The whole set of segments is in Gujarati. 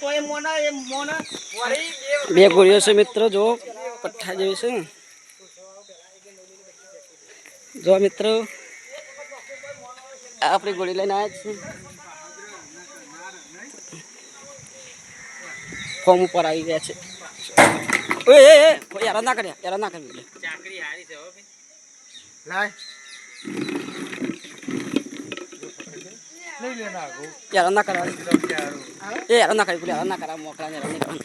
તો એ એ મોના બે ગોળીઓ છે મિત્રો જો પઠ્ઠા જેવી છે. જો મિત્રો આપણી ગોળી લઈને આવ્યા છે ફોર્મ ઉપર આવી ગયા છે. ઓય એ એ યાર ના કર્યા યાર ના કર્યું ચાકરી હારી છે હો ભાઈ. લાય. લઈ લે ના યાર ના કરવા એ યાર ના કરી યાર ના કરા મોકલા ને કરવાનું.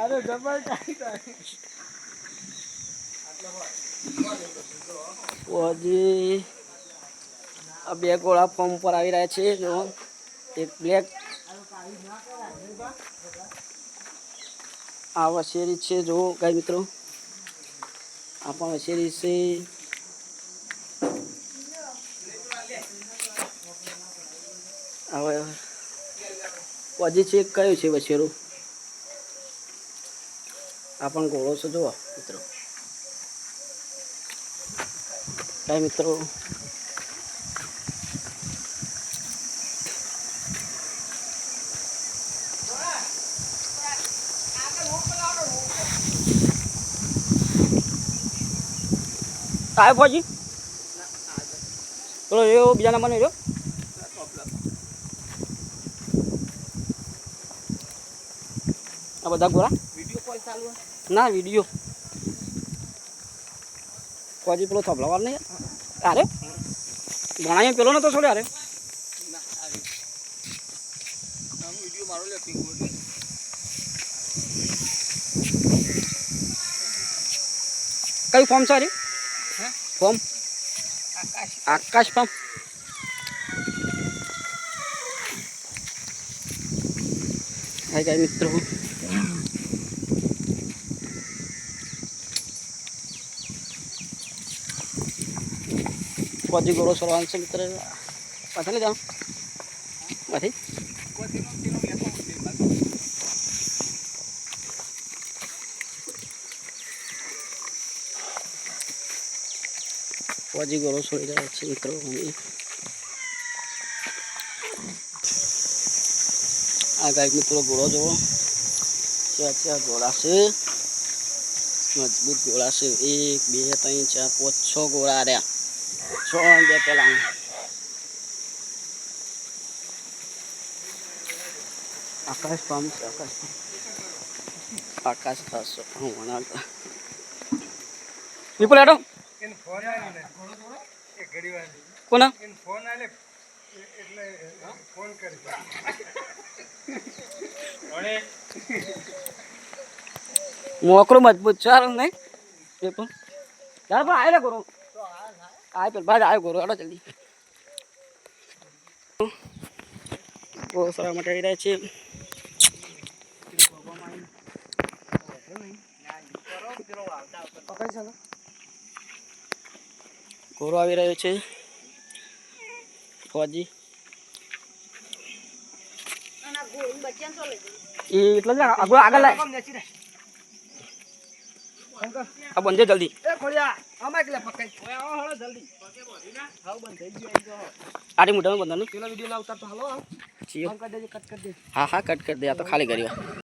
અરે જબર કાંઈ. આ બે ગોળા પંપ પર આવી રહ્યા છે. જો એક બ્લેક આ વસેરી છે જો ગાય મિત્રો. આ પણ વસેરી છે. હવે હજી છે, કયું છે વસેરું આ પણ ઘોડો છે, જુઓ મિત્રો. કાંઈ મિત્રો આવ્યો ફોજી? ચલો એવો બીજા નંબરનો જો આ બધા ગોરા? ના, વીડિયો. ફોજી પેલો થબલાવાર નહીં? અરે? ભણાય પેલો નતો છોડ્યો અરે? કયું ફોર્મ છે અરે હે? ફોર્મ આકાશ આકાશ ફોર્મ હાય ગાય મિત્રો ફોજી ગોળો સરવાનો છે મિત્ર પાછા ફોજી ગોળો છોડી રહ્યા છે, મિત્રો. આ ગાય મિત્રો ગોળો જોવો ક્યાં ક્યાં ગોળા છે? મજબૂત ગોળા છે. એક, બે, ત્રણ, ચાર, પાંચ, છ ગોળા રહ્યા છ બે પેલા આકાશ પામ છે, આકાશ આકાશ થશો હું ભણાવતા વિપુલ એડો એને ફોન આલ્યો ને. એ ઘડી વાર. કોના? એને ફોન આલે એટલે ફોન કરી મોકરો મજબૂત છે હારું નહીં એ પણ. યાર પણ આયલા કરો આય પેલ બાદ આયો કરો હેડો જલ્દી. બહુ સારા માટે રહ્યા છે. પકડી ચાલો. ઘોડો આવી રહ્યો છે. ફોજી. એટલે આગળ આગળ લાય. આ બંધે જલ્દી. આરી મોઢામાં બંધાનું હા હા કટ કરી દે આ તો ખાલી કર્યો.